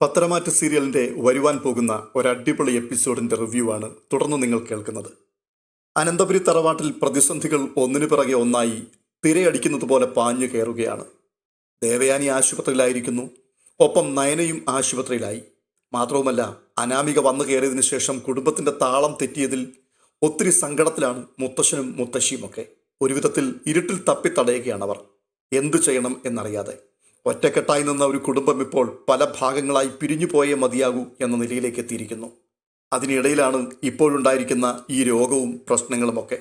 പത്തരമാറ്റ് സീരിയലിന്റെ വരുവാൻ പോകുന്ന ഒരു അടിപൊളി എപ്പിസോഡിന്റെ റിവ്യൂ ആണ് തുടർന്ന് നിങ്ങൾ കേൾക്കുന്നത്. അനന്തപുരി തറവാട്ടിൽ പ്രതിസന്ധികൾ ഒന്നിനു പിറകെ ഒന്നായി തിരയടിക്കുന്നത് പോലെ പാഞ്ഞു കയറുകയാണ്. ദേവയാനി ആശുപത്രിയിലായിരിക്കുന്നു. ഒപ്പം നയനയും ആശുപത്രിയിലായി. മാത്രവുമല്ല അനാമിക വന്നു കയറിയതിനു ശേഷം കുടുംബത്തിന്റെ താളം തെറ്റിയതിൽ ഒത്തിരി സങ്കടത്തിലാണ് മുത്തശ്ശനും മുത്തശ്ശിയുമൊക്കെ. ഒരുവിധത്തിൽ ഇരുട്ടിൽ തപ്പി തടയുകയാണ് അവർ എന്തു ചെയ്യണം എന്നറിയാതെ. ഒറ്റക്കെട്ടായി നിന്ന ഒരു കുടുംബം ഇപ്പോൾ പല ഭാഗങ്ങളായി പിരിഞ്ഞു പോയേ മതിയാകൂ എന്ന നിലയിലേക്ക് എത്തിയിരിക്കുന്നു. അതിനിടയിലാണ് ഇപ്പോഴുണ്ടായിരിക്കുന്ന ഈ രോഗവും പ്രശ്നങ്ങളുമൊക്കെ.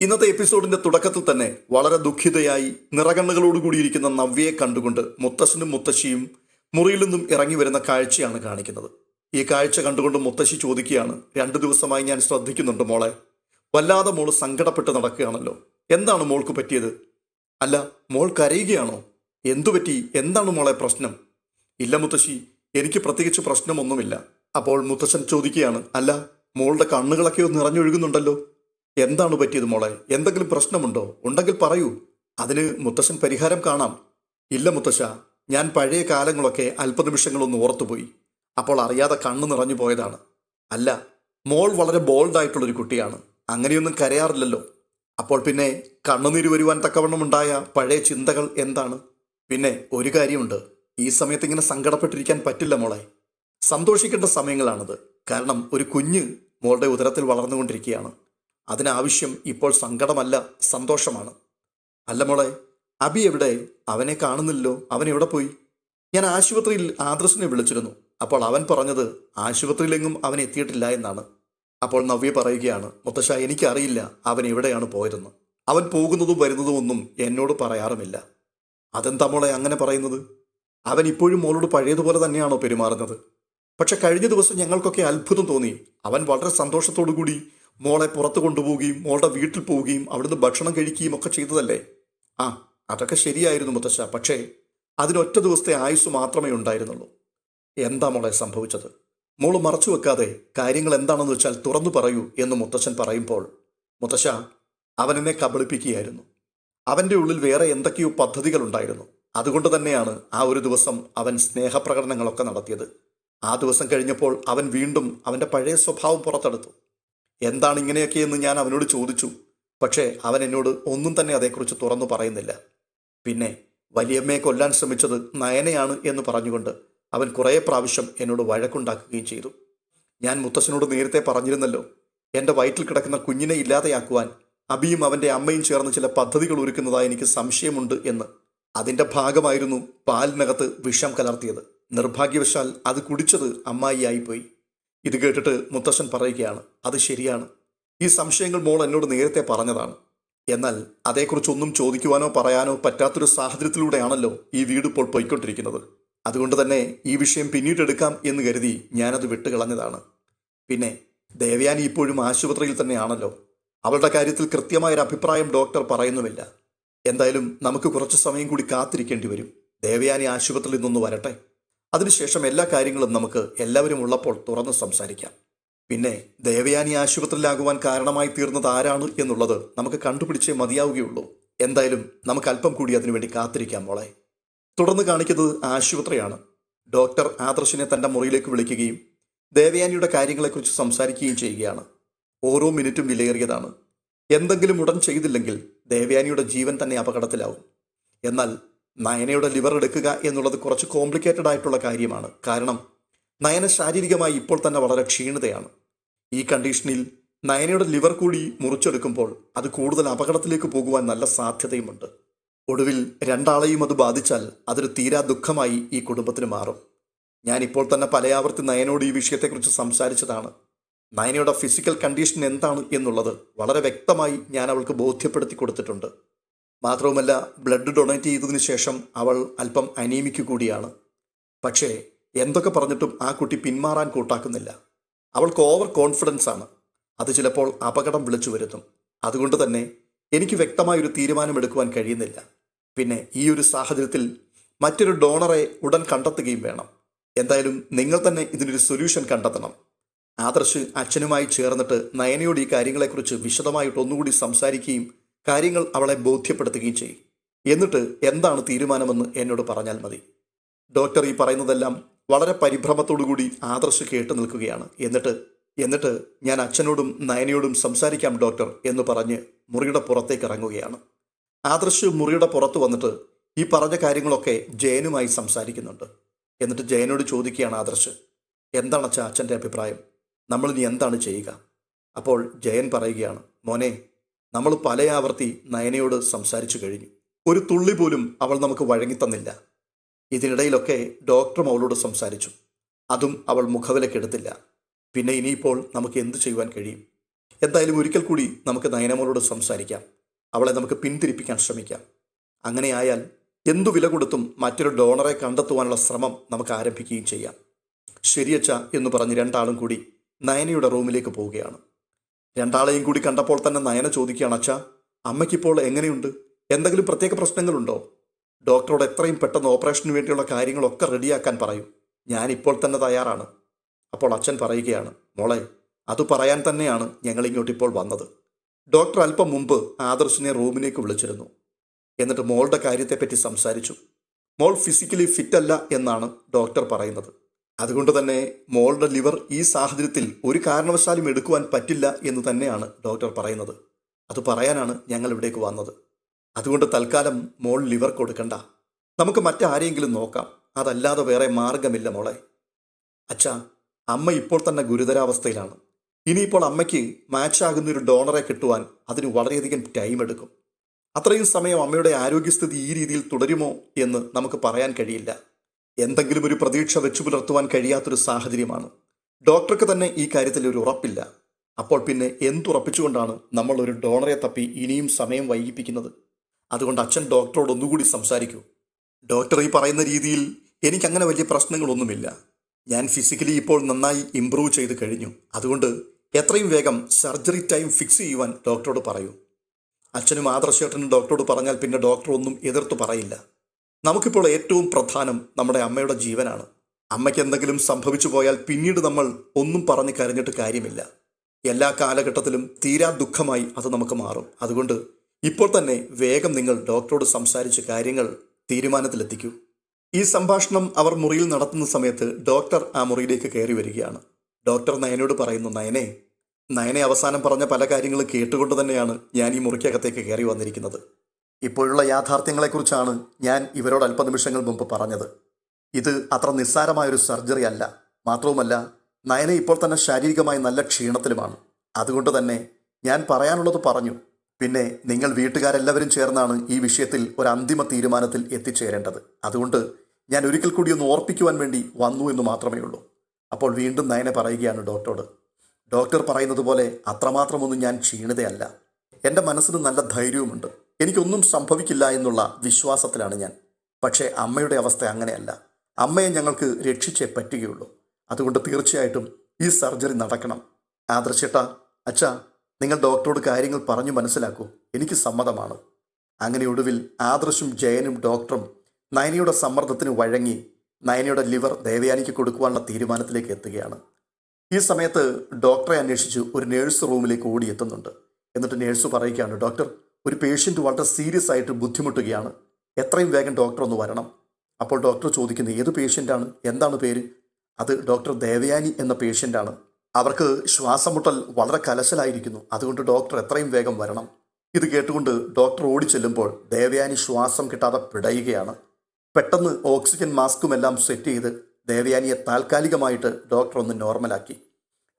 ഇന്നത്തെ എപ്പിസോഡിന്റെ തുടക്കത്തിൽ തന്നെ വളരെ ദുഃഖിതയായി നിറകണ്ണുകളോടുകൂടിയിരിക്കുന്ന നവ്യയെ കണ്ടുകൊണ്ട് മുത്തശ്ശനും മുത്തശ്ശിയും മുറിയിൽ നിന്നും ഇറങ്ങി വരുന്ന കാഴ്ചയാണ് കാണിക്കുന്നത്. ഈ കാഴ്ച കണ്ടുകൊണ്ട് മുത്തശ്ശി ചോദിക്കുകയാണ് രണ്ടു ദിവസമായി ഞാൻ ശ്രദ്ധിക്കുന്നുണ്ട് മോളെ. വല്ലാതെ മോൾ സങ്കടപ്പെട്ട് നടക്കുകയാണല്ലോ. എന്താണ് മോൾക്ക് പറ്റിയത്? അല്ല മോൾ കരയുകയാണോ? എന്തു പറ്റി എന്താണ് മോളെ പ്രശ്നം? ഇല്ല മുത്തശ്ശി എനിക്ക് പ്രത്യേകിച്ച് പ്രശ്നമൊന്നുമില്ല. അപ്പോൾ മുത്തശ്ശൻ ചോദിക്കുകയാണ് അല്ല മോളുടെ കണ്ണുകളൊക്കെ നിറഞ്ഞൊഴുകുന്നുണ്ടല്ലോ. എന്താണ് പറ്റിയത് മോളെ? എന്തെങ്കിലും പ്രശ്നമുണ്ടോ? ഉണ്ടെങ്കിൽ പറയൂ. അതിന് മുത്തശ്ശൻ പരിഹാരം കാണാം. ഇല്ല മുത്തശ്ശ ഞാൻ പഴയ കാലങ്ങളൊക്കെ അല്പനിമിഷങ്ങളൊന്ന് ഓർത്തുപോയി. അപ്പോൾ അറിയാതെ കണ്ണ് നിറഞ്ഞു പോയതാണ്. അല്ല മോൾ വളരെ ബോൾഡായിട്ടുള്ളൊരു കുട്ടിയാണ്. അങ്ങനെയൊന്നും കരയാറില്ലല്ലോ. അപ്പോൾ പിന്നെ കണ്ണുനീര് വരുവാൻ തക്കവണ്ണമുണ്ടായ പഴയ ചിന്തകൾ എന്താണ്? പിന്നെ ഒരു കാര്യമുണ്ട്. ഈ സമയത്ത് ഇങ്ങനെ സങ്കടപ്പെട്ടിരിക്കാൻ പറ്റില്ല മോളെ. സന്തോഷിക്കേണ്ട സമയങ്ങളാണത്. കാരണം ഒരു കുഞ്ഞ് മോളുടെ ഉദരത്തിൽ വളർന്നുകൊണ്ടിരിക്കുകയാണ്. അതിനാവശ്യം ഇപ്പോൾ സങ്കടമല്ല സന്തോഷമാണ്. അല്ല മോളെ അബി എവിടെ? അവനെ കാണുന്നില്ലല്ലോ. അവൻ എവിടെ പോയി? ഞാൻ ആശുപത്രിയിൽ ആദർശിനെ വിളിച്ചിരുന്നു. അപ്പോൾ അവൻ പറഞ്ഞത് ആശുപത്രിയിലെങ്ങും അവൻ എത്തിയിട്ടില്ല എന്നാണ്. അപ്പോൾ നവ്യ പറയുകയാണ് മുത്തശ്ശ എനിക്കറിയില്ല അവൻ എവിടെയാണ് പോയതെന്ന്. അവൻ പോകുന്നതും വരുന്നതും ഒന്നും എന്നോട് പറയാറുമില്ല. അതെന്താ മോളെ അങ്ങനെ പറയുന്നത്? അവൻ ഇപ്പോഴും മോളോട് പഴയതുപോലെ തന്നെയാണോ പെരുമാറുന്നത്? പക്ഷെ കഴിഞ്ഞ ദിവസം ഞങ്ങൾക്കൊക്കെ അത്ഭുതം തോന്നി. അവൻ വളരെ സന്തോഷത്തോടു കൂടി മോളെ പുറത്തു കൊണ്ടുപോവുകയും മോളുടെ വീട്ടിൽ പോവുകയും അവിടുന്ന് ഭക്ഷണം കഴിക്കുകയും ഒക്കെ ചെയ്തതല്ലേ? ആ അതൊക്കെ ശരിയായിരുന്നു മുത്തശ്ശ. പക്ഷേ അതിനൊറ്റ ദിവസത്തെ ആയുസ് മാത്രമേ ഉണ്ടായിരുന്നുള്ളൂ. എന്താ മോളെ സംഭവിച്ചത്? മോൾ മറച്ചു വെക്കാതെ കാര്യങ്ങൾ എന്താണെന്ന് വെച്ചാൽ തുറന്നു പറയൂ എന്ന് മുത്തശ്ശൻ പറയുമ്പോൾ മുത്തശ്ശ അവൻ എന്നെ കബളിപ്പിക്കുകയായിരുന്നു. അവന്റെ ഉള്ളിൽ വേറെ എന്തൊക്കെയോ പദ്ധതികൾ ഉണ്ടായിരുന്നു അതുകൊണ്ട് തന്നെയാണ് ആ ഒരു ദിവസം അവൻ സ്നേഹപ്രകടനങ്ങളൊക്കെ നടത്തിയത്. ആ ദിവസം കഴിഞ്ഞപ്പോൾ അവൻ വീണ്ടും അവന്റെ പഴയ സ്വഭാവം പുറത്തെടുത്തു. എന്താണ് ഇങ്ങനെയൊക്കെയെന്ന് ഞാൻ അവനോട് ചോദിച്ചു. പക്ഷേ അവൻ എന്നോട് ഒന്നും തന്നെ അതേക്കുറിച്ച് തുറന്നു പറയുന്നില്ല. പിന്നെ വലിയമ്മയെ കൊല്ലാൻ ശ്രമിച്ചത് നയനയാണ് എന്ന് പറഞ്ഞുകൊണ്ട് അവൻ കുറേ പ്രാവശ്യം എന്നോട് വഴക്കുണ്ടാക്കുകയും ചെയ്തു. ഞാൻ മുത്തശ്ശനോട് നേരത്തെ പറഞ്ഞിരുന്നല്ലോ എന്റെ വയറ്റിൽ കിടക്കുന്ന കുഞ്ഞിനെ ഇല്ലാതെയാക്കുവാൻ അബിയും അവന്റെ അമ്മയും ചേർന്ന് ചില പദ്ധതികൾ ഒരുക്കുന്നതായി എനിക്ക് സംശയമുണ്ട് എന്ന്. അതിന്റെ ഭാഗമായിരുന്നു പാലിനകത്ത് വിഷം കലർത്തിയത്. നിർഭാഗ്യവശാൽ അത് കുടിച്ചത് അമ്മായിയായിപ്പോയി. ഇത് കേട്ടിട്ട് മുത്തശ്ശൻ പറയുകയാണ് അത് ശരിയാണ്. ഈ സംശയങ്ങൾ മോൾ എന്നോട് നേരത്തെ പറഞ്ഞതാണ്. എന്നാൽ അതേക്കുറിച്ചൊന്നും ചോദിക്കുവാനോ പറയാനോ പറ്റാത്തൊരു സാഹചര്യത്തിലൂടെയാണല്ലോ ഈ വീട് ഇപ്പോൾ പോയിക്കൊണ്ടിരിക്കുന്നത്. അതുകൊണ്ട് തന്നെ ഈ വിഷയം പിന്നീട് എടുക്കാം എന്ന് കരുതി ഞാനത് വിട്ടുകളഞ്ഞതാണ്. പിന്നെ ദേവയാനി ഇപ്പോഴും ആശുപത്രിയിൽ തന്നെയാണല്ലോ. അവളുടെ കാര്യത്തിൽ കൃത്യമായൊരു അഭിപ്രായം ഡോക്ടർ പറയുന്നുമില്ല. എന്തായാലും നമുക്ക് കുറച്ച് സമയം കൂടി കാത്തിരിക്കേണ്ടി വരും. ദേവയാനി ആശുപത്രിയിൽ നിന്ന് വരട്ടെ. അതിനുശേഷം എല്ലാ കാര്യങ്ങളും നമുക്ക് എല്ലാവരും ഉള്ളപ്പോൾ തുറന്ന് സംസാരിക്കാം. പിന്നെ ദേവയാനി ആശുപത്രിയിലാകുവാൻ കാരണമായി തീർന്നത് ആരാണ് എന്നുള്ളത് നമുക്ക് കണ്ടുപിടിച്ചേ മതിയാവുകയുള്ളൂ. എന്തായാലും നമുക്ക് അല്പം കൂടി അതിനുവേണ്ടി കാത്തിരിക്കാം മോളെ. തുടർന്ന് കാണിക്കുന്നത് ആശുപത്രിയാണ്. ഡോക്ടർ ആദർശിനെ തന്റെ മുറിയിലേക്ക് വിളിക്കുകയും ദേവയാനിയുടെ കാര്യങ്ങളെക്കുറിച്ച് സംസാരിക്കുകയും ചെയ്യുകയാണ്. ഓരോ മിനിറ്റും വിലയേറിയതാണ്. എന്തെങ്കിലും ഉടൻ ചെയ്തില്ലെങ്കിൽ ദേവയാനിയുടെ ജീവൻ തന്നെ അപകടത്തിലാവും. എന്നാൽ നയനയുടെ ലിവർ എടുക്കുക എന്നുള്ളത് കുറച്ച് കോംപ്ലിക്കേറ്റഡ് ആയിട്ടുള്ള കാര്യമാണ്. കാരണം നയന ശാരീരികമായി ഇപ്പോൾ തന്നെ വളരെ ക്ഷീണിതയാണ്. ഈ കണ്ടീഷനിൽ നയനയുടെ ലിവർ കൂടി മുറിച്ചെടുക്കുമ്പോൾ അത് കൂടുതൽ അപകടത്തിലേക്ക് പോകുവാൻ നല്ല സാധ്യതയുമുണ്ട്. ഒടുവിൽ രണ്ടാളെയും അത് ബാധിച്ചാൽ അതൊരു തീരാ ദുഃഖമായി ഈ കുടുംബത്തിന് മാറും. ഞാൻ ഇപ്പോൾ തന്നെ പലയാവർത്തി നയനോട് ഈ വിഷയത്തെക്കുറിച്ച് സംസാരിച്ചതാണ്. നയനയുടെ ഫിസിക്കൽ കണ്ടീഷൻ എന്താണ് എന്നുള്ളത് വളരെ വ്യക്തമായി ഞാൻ അവൾക്ക് ബോധ്യപ്പെടുത്തി കൊടുത്തിട്ടുണ്ട്. മാത്രവുമല്ല ബ്ലഡ് ഡൊണേറ്റ് ചെയ്തതിനു ശേഷം അവൾ അല്പം അനീമിക്കുകൂടിയാണ് പക്ഷേ എന്തൊക്കെ പറഞ്ഞിട്ടും ആ കുട്ടി പിന്മാറാൻ കൂട്ടാക്കുന്നില്ല. അവൾക്ക് ഓവർ കോൺഫിഡൻസ് ആണ്. അത് ചിലപ്പോൾ അപകടം വിളിച്ചു വരുത്തും. അതുകൊണ്ട് തന്നെ എനിക്ക് വ്യക്തമായൊരു തീരുമാനമെടുക്കുവാൻ കഴിയുന്നില്ല. പിന്നെ ഈ ഒരു സാഹചര്യത്തിൽ മറ്റൊരു ഡോണറെ ഉടൻ കണ്ടെത്തുകയും വേണം. എന്തായാലും നിങ്ങൾ തന്നെ ഇതിനൊരു സൊല്യൂഷൻ കണ്ടെത്തണം. ആദർശ് അച്ഛനുമായി ചേർന്നിട്ട് നയനയോട് ഈ കാര്യങ്ങളെക്കുറിച്ച് വിശദമായിട്ട് ഒന്നുകൂടി സംസാരിക്കുകയും കാര്യങ്ങൾ അവളെ ബോധ്യപ്പെടുത്തുകയും ചെയ്യും. എന്നിട്ട് എന്താണ് തീരുമാനമെന്ന് എന്നോട് പറഞ്ഞാൽ മതി. ഡോക്ടർ ഈ പറയുന്നതെല്ലാം വളരെ പരിഭ്രമത്തോടുകൂടി ആദർശ് കേട്ടു നിൽക്കുകയാണ്. എന്നിട്ട് എന്നിട്ട് ഞാൻ അച്ഛനോടും നയനയോടും സംസാരിക്കാം ഡോക്ടർ എന്ന് പറഞ്ഞ് മുറിയുടെ പുറത്തേക്ക് ഇറങ്ങുകയാണ്. ആദർശ് മുറിയുടെ പുറത്ത് വന്നിട്ട് ഈ പറഞ്ഞ കാര്യങ്ങളൊക്കെ ജയനുമായി സംസാരിക്കുന്നുണ്ട്. എന്നിട്ട് ജയനോട് ചോദിക്കുകയാണ് ആദർശ് എന്താണ് അച്ഛാ അച്ഛന്റെ അഭിപ്രായം? നമ്മൾ ഇനി എന്താണ് ചെയ്യുക? അപ്പോൾ ജയൻ പറയുകയാണ് മോനെ നമ്മൾ പല ആവർത്തി നയനയോട് സംസാരിച്ചു കഴിഞ്ഞു. ഒരു തുള്ളി പോലും അവൾ നമുക്ക് വഴങ്ങിത്തന്നില്ല. ഇതിനിടയിലൊക്കെ ഡോക്ടറും അവളോട് സംസാരിച്ചു. അതും അവൾ മുഖവിലക്കെടുത്തില്ല പിന്നെ ഇനിയിപ്പോൾ നമുക്ക് എന്ത് ചെയ്യുവാൻ കഴിയും? എന്തായാലും ഒരിക്കൽ കൂടി നമുക്ക് നയനമോളോട് സംസാരിക്കാം. അവളെ നമുക്ക് പിന്തിരിപ്പിക്കാൻ ശ്രമിക്കാം. അങ്ങനെയായാൽ എന്തു വില കൊടുത്തും മറ്റൊരു ഡോണറെ കണ്ടെത്തുവാനുള്ള ശ്രമം നമുക്ക് ആരംഭിക്കുകയും ചെയ്യാം. ശരിയച്ച എന്ന് പറഞ്ഞ് രണ്ടാളും കൂടി നയനയുടെ റൂമിലേക്ക് പോവുകയാണ്. രണ്ടാളെയും കൂടി കണ്ടപ്പോൾ തന്നെ നയന ചോദിക്കുകയാണ് അച്ഛാ അമ്മയ്ക്കിപ്പോൾ എങ്ങനെയുണ്ട്? എന്തെങ്കിലും പ്രത്യേക പ്രശ്നങ്ങളുണ്ടോ? ഡോക്ടറോട് എത്രയും പെട്ടെന്ന് ഓപ്പറേഷന് വേണ്ടിയുള്ള കാര്യങ്ങളൊക്കെ റെഡിയാക്കാൻ പറയൂ. ഞാൻ ഇപ്പോൾ തന്നെ തയ്യാറാണ്. അപ്പോൾ അച്ഛൻ പറയുകയാണ് മോളെ അത് പറയാൻ തന്നെയാണ് ഞങ്ങൾ ഇങ്ങോട്ട് ഇപ്പോൾ വന്നത്. ഡോക്ടർ അല്പം മുമ്പ് ആദർശിനെ റൂമിലേക്ക് വിളിച്ചിരുന്നു. എന്നിട്ട് മോളുടെ കാര്യത്തെപ്പറ്റി സംസാരിച്ചു. മോൾ ഫിസിക്കലി ഫിറ്റല്ല എന്നാണ് ഡോക്ടർ പറയുന്നത്. അതുകൊണ്ട് തന്നെ മോളുടെ ലിവർ ഈ സാഹചര്യത്തിൽ ഒരു കാരണവശാലും എടുക്കുവാൻ പറ്റില്ല എന്ന് തന്നെയാണ് ഡോക്ടർ പറയുന്നത്. അത് പറയാനാണ് ഞങ്ങൾ ഇവിടേക്ക് വന്നത്. അതുകൊണ്ട് തൽക്കാലം മോൾ ലിവർ കൊടുക്കണ്ട. നമുക്ക് മറ്റാരെയെങ്കിലും നോക്കാം. അതല്ലാതെ വേറെ മാർഗമില്ല മോളെ. അച്ഛാ അമ്മ ഇപ്പോൾ തന്നെ ഗുരുതരാവസ്ഥയിലാണ്. ഇനിയിപ്പോൾ അമ്മയ്ക്ക് മാച്ചാകുന്ന ഒരു ഡോണറെ കിട്ടുവാൻ അതിന് വളരെയധികം ടൈം എടുക്കും. അത്രയും സമയം അമ്മയുടെ ആരോഗ്യസ്ഥിതി ഈ രീതിയിൽ തുടരുമോ എന്ന് നമുക്ക് പറയാൻ കഴിയില്ല. എന്തെങ്കിലും ഒരു പ്രതീക്ഷ വെച്ചു പുലർത്തുവാൻ കഴിയാത്തൊരു സാഹചര്യമാണ്. ഡോക്ടർക്ക് തന്നെ ഈ കാര്യത്തിൽ ഒരു ഉറപ്പില്ല. അപ്പോൾ പിന്നെ എന്തുറപ്പിച്ചുകൊണ്ടാണ് നമ്മൾ ഒരു ഡോണറെ തപ്പി ഇനിയും സമയം വൈകിപ്പിക്കുന്നത്? അതുകൊണ്ട് അച്ഛൻ ഡോക്ടറോട് ഒന്നുകൂടി സംസാരിക്കൂ. ഡോക്ടർ ഈ പറയുന്ന രീതിയിൽ എനിക്കങ്ങനെ വലിയ പ്രശ്നങ്ങളൊന്നുമില്ല. ഞാൻ ഫിസിക്കലി ഇപ്പോൾ നന്നായി ഇംപ്രൂവ് ചെയ്ത് കഴിഞ്ഞു. അതുകൊണ്ട് എത്രയും വേഗം സർജറി ടൈം ഫിക്സ് ചെയ്യുവാൻ ഡോക്ടറോട് പറയൂ. അച്ഛനും ആദർശേട്ടനും ഡോക്ടറോട് പറഞ്ഞാൽ പിന്നെ ഡോക്ടർ ഒന്നും എതിർത്ത് പറയില്ല. നമുക്കിപ്പോൾ ഏറ്റവും പ്രധാനം നമ്മുടെ അമ്മയുടെ ജീവനാണ്. അമ്മയ്ക്ക് എന്തെങ്കിലും സംഭവിച്ചു പോയാൽ പിന്നീട് നമ്മൾ ഒന്നും പറഞ്ഞു കരഞ്ഞിട്ട് കാര്യമില്ല. എല്ലാ കാലഘട്ടത്തിലും തീരാ ദുഃഖമായി അത് നമുക്ക് മാറും. അതുകൊണ്ട് ഇപ്പോൾ തന്നെ വേഗം നിങ്ങൾ ഡോക്ടറോട് സംസാരിച്ച് കാര്യങ്ങൾ തീരുമാനത്തിലെത്തിക്കൂ. ഈ സംഭാഷണം അവർ മുറിയിൽ നടത്തുന്ന സമയത്ത് ഡോക്ടർ ആ മുറിയിലേക്ക് കയറി വരികയാണ്. ഡോക്ടർ നയനോട് പറയുന്നു നയനെ നയനെ അവസാനം പറഞ്ഞ പല കാര്യങ്ങളും കേട്ടുകൊണ്ട് തന്നെയാണ് ഞാൻ ഈ മുറിക്കകത്തേക്ക് കയറി വന്നിരിക്കുന്നത്. ഇപ്പോഴുള്ള യാഥാർത്ഥ്യങ്ങളെക്കുറിച്ചാണ് ഞാൻ ഇവരോട് അല്പനിമിഷങ്ങൾ മുമ്പ് പറഞ്ഞത്. ഇത് അത്ര നിസ്സാരമായൊരു സർജറി അല്ല. മാത്രവുമല്ല നയന ഇപ്പോൾ തന്നെ ശാരീരികമായി നല്ല ക്ഷീണത്തിലുമാണ്. അതുകൊണ്ട് തന്നെ ഞാൻ പറയാനുള്ളത് പറഞ്ഞു. പിന്നെ നിങ്ങൾ വീട്ടുകാരെല്ലാവരും ചേർന്നാണ് ഈ വിഷയത്തിൽ ഒരു അന്തിമ തീരുമാനത്തിൽ എത്തിച്ചേരേണ്ടത്. അതുകൊണ്ട് ഞാൻ ഒരിക്കൽ കൂടി ഒന്ന് ഓർപ്പിക്കുവാൻ വേണ്ടി വന്നു എന്ന് മാത്രമേ ഉള്ളൂ. അപ്പോൾ വീണ്ടും നയന പറയുകയാണ് ഡോക്ടറോട്. ഡോക്ടർ പറയുന്നത് പോലെ അത്രമാത്രമൊന്നും ഞാൻ ക്ഷീണിതയല്ല. എന്റെ മനസ്സിന് നല്ല ധൈര്യവുമുണ്ട്. എനിക്കൊന്നും സംഭവിക്കില്ല എന്നുള്ള വിശ്വാസത്തിലാണ് ഞാൻ. പക്ഷേ അമ്മയുടെ അവസ്ഥ അങ്ങനെയല്ല. അമ്മയെ ഞങ്ങൾക്ക് രക്ഷിച്ചേ പറ്റുകയുള്ളൂ. അതുകൊണ്ട് തീർച്ചയായിട്ടും ഈ സർജറി നടക്കണം. ആദർശേട്ട അച്ഛാ നിങ്ങൾ ഡോക്ടറോട് കാര്യങ്ങൾ പറഞ്ഞു മനസ്സിലാക്കൂ. എനിക്ക് സമ്മതമാണ്. അങ്ങനെ ഒടുവിൽ ആദർശും ജയനും ഡോക്ടറും നയനയുടെ സമ്മർദ്ദത്തിന് വഴങ്ങി നയനയുടെ ലിവർ ദേവയാനിക്ക് കൊടുക്കുവാനുള്ള തീരുമാനത്തിലേക്ക് എത്തുകയാണ്. ഈ സമയത്ത് ഡോക്ടറെ അന്വേഷിച്ച് ഒരു നേഴ്സ് റൂമിലേക്ക് ഓടിയെത്തുന്നുണ്ട്. എന്നിട്ട് നേഴ്സ് പറയുകയാണ് ഡോക്ടർ ഒരു പേഷ്യന്റ് വളരെ സീരിയസ് ആയിട്ട് ബുദ്ധിമുട്ടുകയാണ്. എത്രയും വേഗം ഡോക്ടർ ഒന്ന് വരണം. അപ്പോൾ ഡോക്ടർ ചോദിക്കുന്നത് ഏത് പേഷ്യന്റാണ് എന്താണ് പേര്? അത് ഡോക്ടർ ദേവയാനി എന്ന പേഷ്യന്റാണ് അവർക്ക് ശ്വാസമുട്ടൽ വളരെ കലശലായിരിക്കുന്നു. അതുകൊണ്ട് ഡോക്ടർ എത്രയും വേഗം വരണം. ഇത് കേട്ടുകൊണ്ട് ഡോക്ടർ ഓടി ചെല്ലുമ്പോൾ ദേവയാനി ശ്വാസം കിട്ടാതെ പിടയുകയാണ്. പെട്ടെന്ന് ഓക്സിജൻ മാസ്കും എല്ലാം സെറ്റ് ചെയ്ത് ദേവയാനിയെ താൽക്കാലികമായിട്ട് ഡോക്ടർ ഒന്ന് നോർമലാക്കി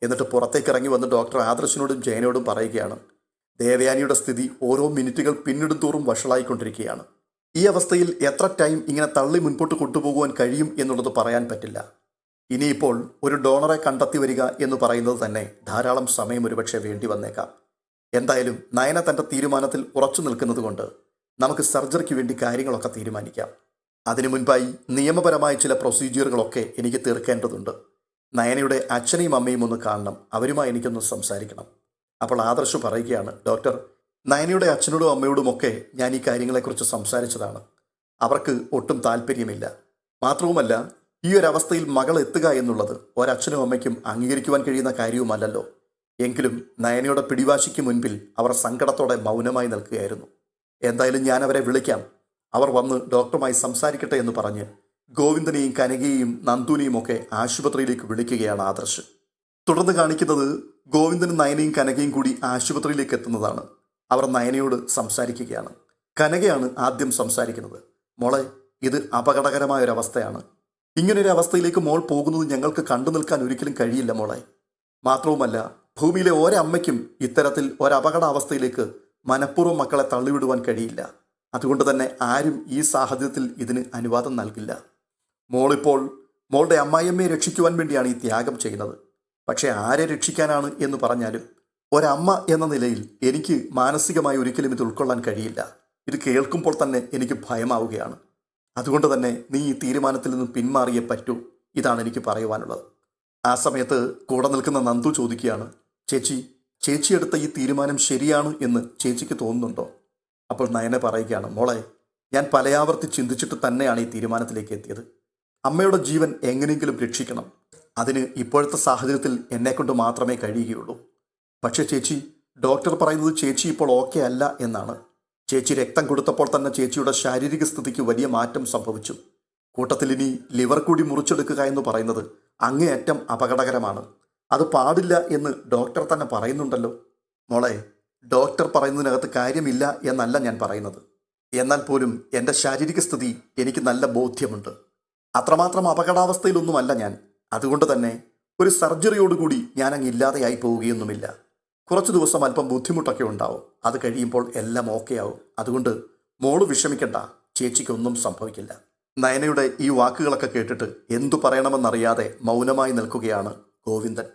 എന്നിട്ട് പുറത്തേക്ക് ഇറങ്ങി വന്ന് ഡോക്ടർ ആദർശിനോടും ജയനോടും പറയുകയാണ് ദേവയാനിയുടെ സ്ഥിതി ഓരോ മിനിറ്റുകൾ പിന്നിടും തോറും വഷളായിക്കൊണ്ടിരിക്കുകയാണ്. ഈ അവസ്ഥയിൽ എത്ര ടൈം ഇങ്ങനെ തള്ളി മുൻപോട്ട് കൊണ്ടുപോകുവാൻ കഴിയും എന്നുള്ളത് പറയാൻ പറ്റില്ല. ഇനിയിപ്പോൾ ഒരു ഡോണറെ കണ്ടെത്തി വരിക എന്ന് പറയുന്നത് തന്നെ ധാരാളം സമയം ഒരുപക്ഷെ വേണ്ടി വന്നേക്കാം. എന്തായാലും നയന തന്റെ തീരുമാനത്തിൽ ഉറച്ചു നിൽക്കുന്നതുകൊണ്ട് നമുക്ക് സർജറിക്ക് വേണ്ടി കാര്യങ്ങളൊക്കെ തീരുമാനിക്കാം. അതിനു മുൻപായി നിയമപരമായ ചില പ്രൊസീജിയറുകളൊക്കെ എനിക്ക് തീർക്കേണ്ടതുണ്ട്. നയനയുടെ അച്ഛനെയും അമ്മയും ഒന്ന് കാണണം. അവരുമായി എനിക്കൊന്ന് സംസാരിക്കണം. അപ്പോൾ ആദർശ് പറയുകയാണ് ഡോക്ടർ നയനയുടെ അച്ഛനോടും അമ്മയോടും ഒക്കെ ഞാൻ ഈ കാര്യങ്ങളെക്കുറിച്ച് സംസാരിച്ചതാണ്. അവർക്ക് ഒട്ടും താല്പര്യമില്ല. മാത്രവുമല്ല ഈ ഒരു അവസ്ഥയിൽ മകൾ എത്തുക എന്നുള്ളത് ഒരച്ഛനും അമ്മയ്ക്കും അംഗീകരിക്കുവാൻ കഴിയുന്ന കാര്യവുമല്ലല്ലോ. എങ്കിലും നയനയുടെ പിടിവാശിക്ക് മുൻപിൽ അവർ സങ്കടത്തോടെ മൗനമായി നിൽക്കുകയായിരുന്നു. എന്തായാലും ഞാൻ അവരെ വിളിക്കാം. അവർ വന്ന് ഡോക്ടറുമായി സംസാരിക്കട്ടെ എന്ന് പറഞ്ഞ് ഗോവിന്ദനെയും കനകയെയും നന്ദുനെയും ഒക്കെ ആശുപത്രിയിലേക്ക് വിളിക്കുകയാണ് ആദർശ്. തുടർന്ന് കാണിക്കുന്നത് ഗോവിന്ദനും നയനയും കനകയും കൂടി ആശുപത്രിയിലേക്ക് എത്തുന്നതാണ്. അവർ നയനയോട് സംസാരിക്കുകയാണ്. കനകയാണ് ആദ്യം സംസാരിക്കുന്നത്. മോളെ ഇത് അപകടകരമായ ഒരു അവസ്ഥയാണ് ഇങ്ങനൊരു അവസ്ഥയിലേക്ക് മോൾ പോകുന്നത് ഞങ്ങൾക്ക് കണ്ടു നിൽക്കാൻ ഒരിക്കലും കഴിയില്ല മോളെ. മാത്രവുമല്ല ഭൂമിയിലെ ഒരമ്മയ്ക്കും ഇത്തരത്തിൽ ഒരപകടാവസ്ഥയിലേക്ക് മനഃപൂർവം മക്കളെ തള്ളിവിടുവാൻ കഴിയില്ല. അതുകൊണ്ട് തന്നെ ആരും ഈ സാഹചര്യത്തിൽ ഇതിന് അനുവാദം നൽകില്ല. മോളിപ്പോൾ മോളുടെ അമ്മായിയമ്മയെ രക്ഷിക്കുവാൻ വേണ്ടിയാണ് ഈ ത്യാഗം ചെയ്യുന്നത്. പക്ഷേ ആരെ രക്ഷിക്കാനാണ് എന്ന് പറഞ്ഞാലും ഒരമ്മ എന്ന നിലയിൽ എനിക്ക് മാനസികമായി ഒരിക്കലും ഇത് ഉൾക്കൊള്ളാൻ കഴിയില്ല. ഇത് കേൾക്കുമ്പോൾ തന്നെ എനിക്ക് ഭയമാവുകയാണ്. അതുകൊണ്ട് തന്നെ നീ ഈ തീരുമാനത്തിൽ നിന്ന് പിന്മാറിയേ പറ്റൂ ഇതാണ് എനിക്ക് പറയുവാനുള്ളത്. ആ സമയത്ത് കൂടെ നിൽക്കുന്ന നന്ദു ചോദിക്കുകയാണ് ചേച്ചി ചേച്ചി എടുത്ത ഈ തീരുമാനം ശരിയാണ് എന്ന് ചേച്ചിക്ക് തോന്നുന്നുണ്ടോ? അപ്പോൾ നയനെ പറയുകയാണ് മോളെ ഞാൻ പലയാവർത്തി ചിന്തിച്ചിട്ട് തന്നെയാണ് ഈ തീരുമാനത്തിലേക്ക് എത്തിയത്. അമ്മയുടെ ജീവൻ എങ്ങനെയെങ്കിലും രക്ഷിക്കണം. അതിന് ഇപ്പോഴത്തെ സാഹചര്യത്തിൽ എന്നെക്കൊണ്ട് മാത്രമേ കഴിയുകയുള്ളൂ. പക്ഷേ ചേച്ചി ഡോക്ടർ പറയുന്നത് ചേച്ചി ഇപ്പോൾ ഓക്കെ അല്ല എന്നാണ്. ചേച്ചി രക്തം കൊടുത്തപ്പോൾ തന്നെ ചേച്ചിയുടെ ശാരീരിക സ്ഥിതിക്ക് വലിയ മാറ്റം സംഭവിച്ചു. കൂട്ടത്തിൽ ഇനി ലിവർ കൂടി മുറിച്ചെടുക്കുക എന്ന് പറയുന്നത് അങ്ങേയറ്റം അപകടകരമാണ്. അത് പാടില്ല എന്ന് ഡോക്ടർ തന്നെ പറയുന്നുണ്ടല്ലോ. മോളെ ഡോക്ടർ പറയുന്നതിനകത്ത് കാര്യമില്ല എന്നല്ല ഞാൻ പറയുന്നത്. എന്നാൽ പോലും എന്റെ ശാരീരിക സ്ഥിതി എനിക്ക് നല്ല ബോധ്യമുണ്ട്. അത്രമാത്രം അപകടാവസ്ഥയിലൊന്നുമല്ല ഞാൻ. അതുകൊണ്ട് തന്നെ ഒരു സർജറിയോടുകൂടി ഞാൻ അങ്ങ് ഇല്ലാതെയായി പോവുകയൊന്നുമില്ല. കുറച്ച് ദിവസം അല്പം ബുദ്ധിമുട്ടൊക്കെ ഉണ്ടാവും. അത് കഴിയുമ്പോൾ എല്ലാം ഓക്കെ ആവും. അതുകൊണ്ട് മോൾ വിഷമിക്കണ്ട. ചേച്ചിക്കൊന്നും സംഭവിക്കില്ല. നയനയുടെ ഈ വാക്കുകളൊക്കെ കേട്ടിട്ട് എന്തു പറയണമെന്നറിയാതെ മൗനമായി നിൽക്കുകയാണ് ഗോവിന്ദൻ.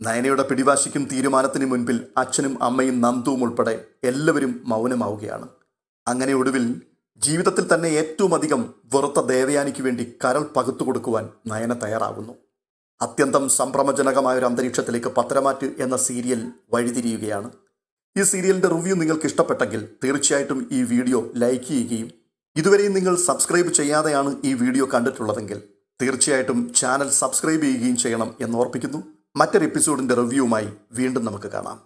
നയനയുടെ പിടിവാശിക്കും തീരുമാനത്തിന് മുൻപിൽ അച്ഛനും അമ്മയും നന്ദുവും ഉൾപ്പെടെ എല്ലാവരും മൗനമാവുകയാണ്. അങ്ങനെ ഒടുവിൽ ജീവിതത്തിൽ തന്നെ ഏറ്റവും അധികം വെറുത്ത ദേവയാനിക്ക് വേണ്ടി കരൾ പകുത്തു കൊടുക്കുവാൻ നയന തയ്യാറാകുന്നു അത്യന്തം സംഭ്രമജനകമായ ഒരു അന്തരീക്ഷത്തിലേക്ക് പത്തരമാറ്റ് എന്ന സീരിയൽ വഴിതിരിയുകയാണ്. ഈ സീരിയലിന്റെ റിവ്യൂ നിങ്ങൾക്ക് ഇഷ്ടപ്പെട്ടെങ്കിൽ തീർച്ചയായിട്ടും ഈ വീഡിയോ ലൈക്ക് ചെയ്യുകയും ഇതുവരെയും നിങ്ങൾ സബ്സ്ക്രൈബ് ചെയ്യാതെയാണ് ഈ വീഡിയോ കണ്ടിട്ടുള്ളതെങ്കിൽ തീർച്ചയായിട്ടും ചാനൽ സബ്സ്ക്രൈബ് ചെയ്യുകയും ചെയ്യണം എന്ന് ഓർപ്പിക്കുന്നു. മറ്റൊരു എപ്പിസോഡിന്റെ റിവ്യൂവുമായി വീണ്ടും നമുക്ക് കാണാം.